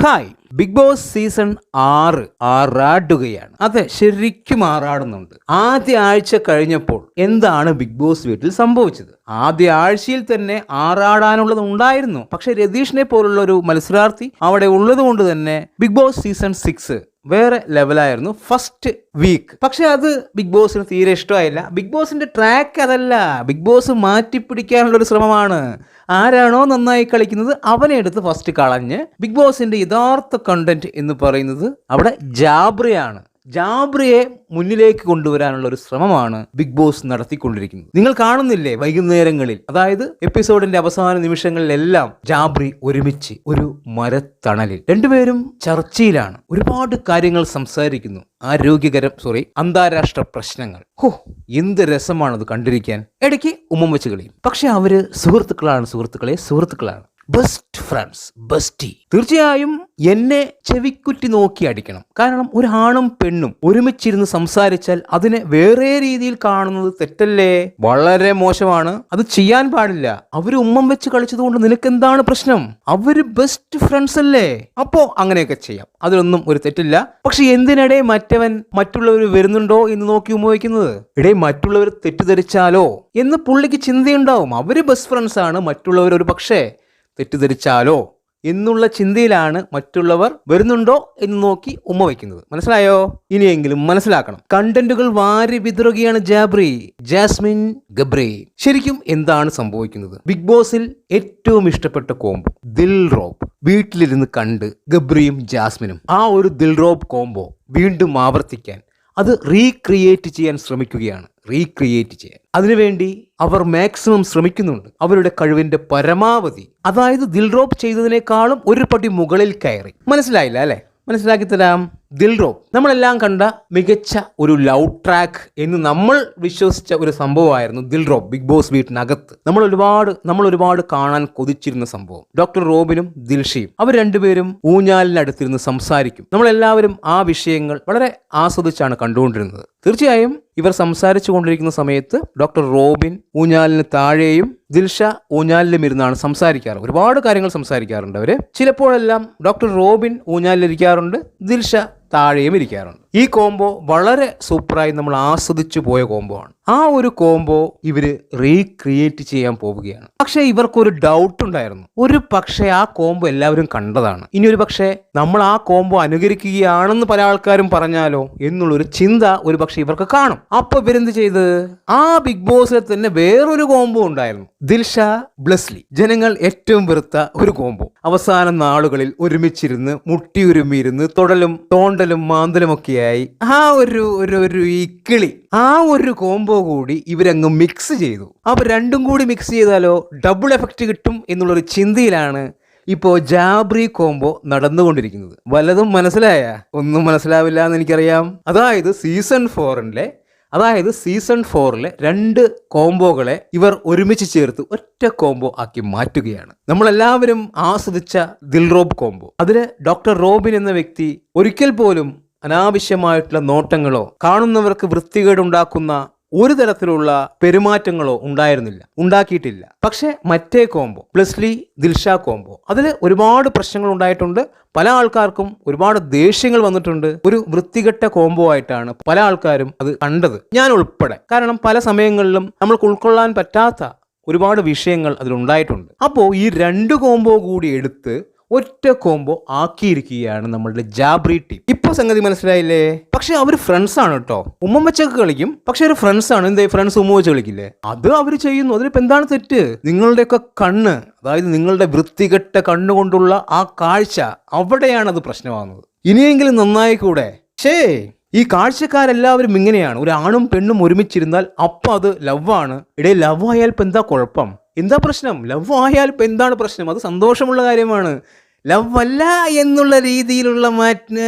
Hi, big boss season ആറ് ആറാടുകയാണ്. അതെ ശരിക്കും ആറാടുന്നുണ്ട്. ആദ്യ ആഴ്ച കഴിഞ്ഞപ്പോൾ എന്താണ് ബിഗ് ബോസ് വീട്ടിൽ സംഭവിച്ചത്? ആദ്യ ആഴ്ചയിൽ തന്നെ ആറാടാനുള്ളത് ഉണ്ടായിരുന്നു. പക്ഷെ രതീഷിനെ പോലുള്ള ഒരു മത്സരാർത്ഥി അവിടെ ഉള്ളത് കൊണ്ട് തന്നെ ബിഗ് ബോസ് സീസൺ സിക്സ് വേറെ ലെവലായിരുന്നു ഫസ്റ്റ് വീക്ക്. പക്ഷെ അത് ബിഗ് ബോസിന് തീരെ ഇഷ്ടമായില്ല. ബിഗ് ബോസിന്റെ ട്രാക്ക് അതല്ല. ബിഗ് ബോസ് മാറ്റിപ്പിടിക്കാനുള്ള ഒരു ശ്രമമാണ്. ആരാണോ നന്നായി കളിക്കുന്നത് അവനെ എടുത്ത് ഫസ്റ്റ് കളഞ്ഞ് ബിഗ് ബോസിന്റെ യഥാർത്ഥ കണ്ടന്റ് എന്ന് പറയുന്നത് അവിടെ ജാബ്രയാണ്. ജാബ്രയെ മുന്നിലേക്ക് കൊണ്ടുവരാനുള്ള ഒരു ശ്രമമാണ് ബിഗ് ബോസ് നടത്തിക്കൊണ്ടിരിക്കുന്നത്. നിങ്ങൾ കാണുന്നില്ലേ വൈകുന്നേരങ്ങളിൽ? അതായത് എപ്പിസോഡിന്റെ അവസാന നിമിഷങ്ങളിലെല്ലാം ജാബ്രി ഒരുമിച്ച് ഒരു മരത്തണലിൽ. രണ്ടുപേരും ചർച്ചയിലാണ്. ഒരുപാട് കാര്യങ്ങൾ സംസാരിക്കുന്നു. ആരോഗ്യകരം സോറി അന്താരാഷ്ട്ര പ്രശ്നങ്ങൾ. ഹോ എന്ത് രസമാണത് കണ്ടിരിക്കാൻ. ഇടയ്ക്ക് ഉമ്മം വെച്ച് കളിയും. പക്ഷെ അവർ സുഹൃത്തുക്കളാണ് സുഹൃത്തുക്കളെ സുഹൃത്തുക്കളാണ്. Best friends bestie. തീർച്ചയായും എന്നെ ചെവിക്കുറ്റി നോക്കി അടിക്കണം. കാരണം ഒരു ആണും പെണ്ണും ഒരുമിച്ചിരുന്ന് സംസാരിച്ചാൽ അതിനെ വേറെ രീതിയിൽ കാണുന്നത് തെറ്റല്ലേ? വളരെ മോശമാണ്. അത് ചെയ്യാൻ പാടില്ല. അവർ ഉമ്മം വെച്ച് കളിച്ചതുകൊണ്ട് നിനക്ക് എന്താണ് പ്രശ്നം? അവർ ബെസ്റ്റ് ഫ്രണ്ട്സ് അല്ലേ? അപ്പോ അങ്ങനെയൊക്കെ ചെയ്യാം. അതിലൊന്നും ഒരു തെറ്റില്ല. പക്ഷെ എന്തിനിടെ മറ്റവൻ മറ്റുള്ളവർ വരുന്നുണ്ടോ എന്ന് നോക്കി ഉപയോഗിക്കുന്നത്? ഇടയിൽ ഇടേ മറ്റുള്ളവർ തെറ്റിദ്ധരിച്ചാലോ? എന്ന് പുള്ളിക്ക് ചിന്തയുണ്ടാവും. അവർ ബെസ്റ്റ് ഫ്രണ്ട്സ് ആണ് മറ്റുള്ളവർ ഒരു പക്ഷേ. തെറ്റിദ്ധരിച്ചാലോ എന്നുള്ള ചിന്തയിലാണ് മറ്റുള്ളവർ വരുന്നുണ്ടോ എന്ന് നോക്കി ഉമ്മ വയ്ക്കുന്നത്. മനസ്സിലായോ? ഇനിയെങ്കിലും മനസ്സിലാക്കണം. കണ്ടന്റുകൾ വാരി വിതറുകയാണ് ജാബ്രി ജാസ്മിൻ ഗബ്രി. ശരിക്കും എന്താണ് സംഭവിക്കുന്നത്? ബിഗ് ബോസിൽ ഏറ്റവും ഇഷ്ടപ്പെട്ട കോംബോ ദിൽ റോബ് വീട്ടിലിരുന്ന് കണ്ട് ഗബ്രിയും ജാസ്മിനും ആ ഒരു ദിൽ റോബ് കോംബോ വീണ്ടും ആവർത്തിക്കാൻ അത് റീക്രിയേറ്റ് ചെയ്യാൻ ശ്രമിക്കുകയാണ്. റീക്രിയേറ്റ് ചെയ്യാൻ. അതിനുവേണ്ടി അവർ മാക്സിമം ശ്രമിക്കുന്നുണ്ട്. അവരുടെ കഴിവിന്റെ പരമാവധി. അതായത് ദിൽറോപ്പ് ചെയ്തതിനേക്കാളും ഒരു പടി മുകളിൽ കയറി. മനസ്സിലായില്ല അല്ലെ? മനസ്സിലാക്കി തരാം. ദിൽറോപ്പ് നമ്മളെല്ലാം കണ്ട മികച്ച ഒരു ലവ് ട്രാക്ക് എന്ന് നമ്മൾ വിശ്വസിച്ച ഒരു സംഭവമായിരുന്നു ദിൽറോ ബിഗ് ബോസ് വീട്ടിനകത്ത്. നമ്മൾ ഒരുപാട് നമ്മൾ ഒരുപാട് കാണാൻ കൊതിച്ചിരുന്ന സംഭവം. ഡോക്ടർ റോബിനും ദിൽഷയും അവർ രണ്ടുപേരും ഊഞ്ഞാലിനടുത്തിരുന്ന് സംസാരിക്കും. നമ്മളെല്ലാവരും ആ വിഷയങ്ങൾ വളരെ ആസ്വദിച്ചാണ് കണ്ടുകൊണ്ടിരുന്നത്. തീർച്ചയായും ഇവർ സംസാരിച്ചു കൊണ്ടിരിക്കുന്ന സമയത്ത് ഡോക്ടർ റോബിൻ ഊഞ്ഞാലിന് താഴെയും ദിൽഷ ഊഞ്ഞാലിലും ഇരുന്നാണ് സംസാരിക്കാറ്. ഒരുപാട് കാര്യങ്ങൾ സംസാരിക്കാറുണ്ട് അവർ. ചിലപ്പോഴെല്ലാം ഡോക്ടർ റോബിൻ ഊഞ്ഞാലിലിരിക്കാറുണ്ട് ദിൽഷ താഴെയും ഇരിക്കാറുണ്ട്. ഈ കോംബോ വളരെ സൂപ്പറായി നമ്മൾ ആസ്വദിച്ചു പോയ കോംബോ ആണ് ആ ഒരു കോംബോ ഇവർ റീക്രിയേറ്റ് ചെയ്യാൻ പോവുകയാണ്. പക്ഷേ ഇവർക്കൊരു ഡൗട്ട് ഉണ്ടായിരുന്നു. ഒരു പക്ഷേ ആ കോംബോ എല്ലാവരും കണ്ടതാണ്. ഇനി ഒരു പക്ഷേ നമ്മൾ ആ കോംബോ അനുകരിക്കുകയാണെന്ന് പല ആൾക്കാരും പറഞ്ഞാലോ എന്നുള്ളൊരു ചിന്ത ഒരു പക്ഷേ ഇവർക്ക് കാണും. അപ്പൊ ഇവരെന്ത് ചെയ്ത്? ആ ബിഗ് ബോസിൽ തന്നെ വേറൊരു കോംബോ ഉണ്ടായിരുന്നു. ദിൽഷ ബ്ലസ്ലി. ജനങ്ങൾ ഏറ്റവും വെറുത്ത ഒരു കോംബോ. അവസാന നാളുകളിൽ ഒരുമിച്ചിരുന്ന് മുട്ടിയുരുമിയിരുന്ന് തൊടലും തോണ്ടലും മാന്തലും ഒക്കെയായി ആ ഒരു ഒരു ഇക്കിളി ആ ഒരു കോംബോ കൂടി ഇവരങ്ങ് മിക്സ് ചെയ്തു. അപ്പൊ രണ്ടും കൂടി മിക്സ് ചെയ്താലോ ഡബിൾ എഫക്റ്റ് കിട്ടും എന്നുള്ളൊരു ചിന്തയിലാണ് ഇപ്പോ ജാബ്രി കോംബോ നടന്നുകൊണ്ടിരിക്കുന്നത്. വല്ലതും മനസ്സിലായ? ഒന്നും മനസ്സിലാവില്ല എന്ന് എനിക്കറിയാം. അതായത് സീസൺ ഫോറിന്റെ അതായത് സീസൺ ഫോറിലെ രണ്ട് കോംബോകളെ ഇവർ ഒരുമിച്ച് ചേർത്ത് ഒറ്റ കോംബോ ആക്കി മാറ്റുകയാണ്. നമ്മളെല്ലാവരും ആസ്വദിച്ച ദിൽറോബ് കോംബോ അതിൽ ഡോക്ടർ റോബിൻ എന്ന വ്യക്തി ഒരിക്കൽ പോലും അനാവശ്യമായിട്ടുള്ള നോട്ടങ്ങളോ കാണുന്നവർക്ക് വൃത്തികേടുണ്ടാക്കുന്ന ഒരു തരത്തിലുള്ള പെരുമാറ്റങ്ങളോ ഉണ്ടായിരുന്നില്ല. ഉണ്ടാക്കിയിട്ടില്ല. പക്ഷെ മറ്റേ കോംബോ പ്ലസ്ലി ദിൽഷ കോംബോ അതിൽ ഒരുപാട് പ്രശ്നങ്ങൾ ഉണ്ടായിട്ടുണ്ട്. പല ആൾക്കാർക്കും ഒരുപാട് ദേഷ്യങ്ങൾ വന്നിട്ടുണ്ട്. ഒരു വൃത്തികെട്ട കോംബോ ആയിട്ടാണ് പല ആൾക്കാരും അത് കണ്ടത്. ഞാൻ ഉൾപ്പെടെ. കാരണം പല സമയങ്ങളിലും നമ്മൾക്ക് ഉൾക്കൊള്ളാൻ പറ്റാത്ത ഒരുപാട് വിഷയങ്ങൾ അതിലുണ്ടായിട്ടുണ്ട്. അപ്പോൾ ഈ രണ്ട് കോംബോ കൂടി എടുത്ത് ഒറ്റ കോംബോ ആക്കിയിരിക്കുകയാണ് നമ്മളുടെ ജാബ്രി ടീം ഇപ്പൊ സംഗതി മനസ്സിലായില്ലേ? പക്ഷെ അവർ ഫ്രണ്ട്സ് ആണ് കേട്ടോ. ഉമ്മ വെച്ചൊക്കെ കളിക്കും. പക്ഷെ ഒരു ഫ്രണ്ട്സ് ആണ്. എന്തേ? ഫ്രണ്ട്സ് ഉമ്മ വെച്ച് കളിക്കില്ലേ? അത് അവർ ചെയ്യുന്നു. അതിലിപ്പോ എന്താണ് തെറ്റ്? നിങ്ങളുടെയൊക്കെ കണ്ണ് അതായത് നിങ്ങളുടെ വൃത്തികെട്ട കണ്ണുകൊണ്ടുള്ള ആ കാഴ്ച അവിടെയാണ് അത് പ്രശ്നമാകുന്നത്. ഇനിയെങ്കിലും നന്നായി കൂടെ? ഷേ ഈ കാഴ്ചക്കാരെല്ലാവരും ഇങ്ങനെയാണ്. ഒരു ആണും പെണ്ണും ഒരുമിച്ചിരുന്നാൽ അപ്പം അത് ലവാണ് ഇടയിൽ ലവ് ആയാൽ ഇപ്പം എന്താ കുഴപ്പം? എന്താ പ്രശ്നം? ലവ് ആയാൽ ഇപ്പം എന്താണ് പ്രശ്നം? അത് സന്തോഷമുള്ള കാര്യമാണ്. ലവ് അല്ല എന്നുള്ള രീതിയിലുള്ള മറ്റ്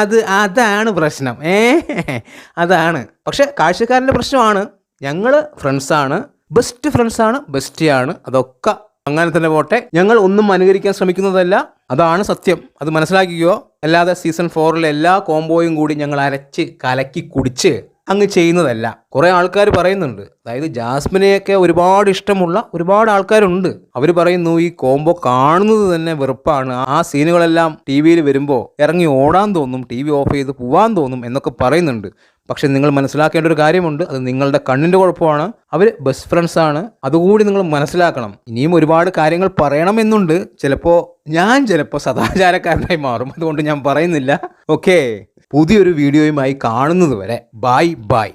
അത് അതാണ് പ്രശ്നം. ഏ അതാണ്. പക്ഷെ കാഴ്ചക്കാരന്റെ പ്രശ്നമാണ്. ഞങ്ങൾ ഫ്രണ്ട്സാണ് ബെസ്റ്റ് ഫ്രണ്ട്സാണ് ബെസ്റ്റിയാണ് അതൊക്കെ അങ്ങനെ തന്നെ പോട്ടെ. ഞങ്ങൾ ഒന്നും അനുകരിക്കാൻ ശ്രമിക്കുന്നതല്ല. അതാണ് സത്യം. അത് മനസ്സിലാക്കിക്കോ. അല്ലാതെ സീസൺ ഫോറിലെ എല്ലാ കോംബോയും കൂടി ഞങ്ങൾ അരച്ച് കലക്കി കുടിച്ച് അങ്ങ് ചെയ്യുന്നതല്ല. കുറേ ആൾക്കാർ പറയുന്നുണ്ട്. അതായത് ജാസ്മിനെയൊക്കെ ഒരുപാട് ഇഷ്ടമുള്ള ഒരുപാട് ആൾക്കാരുണ്ട്. അവർ പറയുന്നു ഈ കോംബോ കാണുന്നത് തന്നെ വെറുപ്പാണ്. ആ സീനുകളെല്ലാം ടി വിയിൽ വരുമ്പോൾ ഇറങ്ങി ഓടാൻ തോന്നും ടി വി ഓഫ് ചെയ്ത് പോവാൻ തോന്നും എന്നൊക്കെ പറയുന്നുണ്ട്. പക്ഷെ നിങ്ങൾ മനസ്സിലാക്കേണ്ട ഒരു കാര്യമുണ്ട്. അത് നിങ്ങളുടെ കണ്ണിന്റെ കുഴപ്പമാണ്. അവർ ബെസ്റ്റ് ഫ്രണ്ട്സ് ആണ്. അതുകൂടി നിങ്ങൾ മനസ്സിലാക്കണം. ഇനിയും ഒരുപാട് കാര്യങ്ങൾ പറയണമെന്നുണ്ട് ചിലപ്പോൾ ഞാൻ ചിലപ്പോൾ സദാചാരക്കാരനായി മാറും. അതുകൊണ്ട് ഞാൻ പറയുന്നില്ല. ഓക്കെ. പുതിയൊരു വീഡിയോയുമായി കാണുന്നതുവരെ ബൈ ബൈ.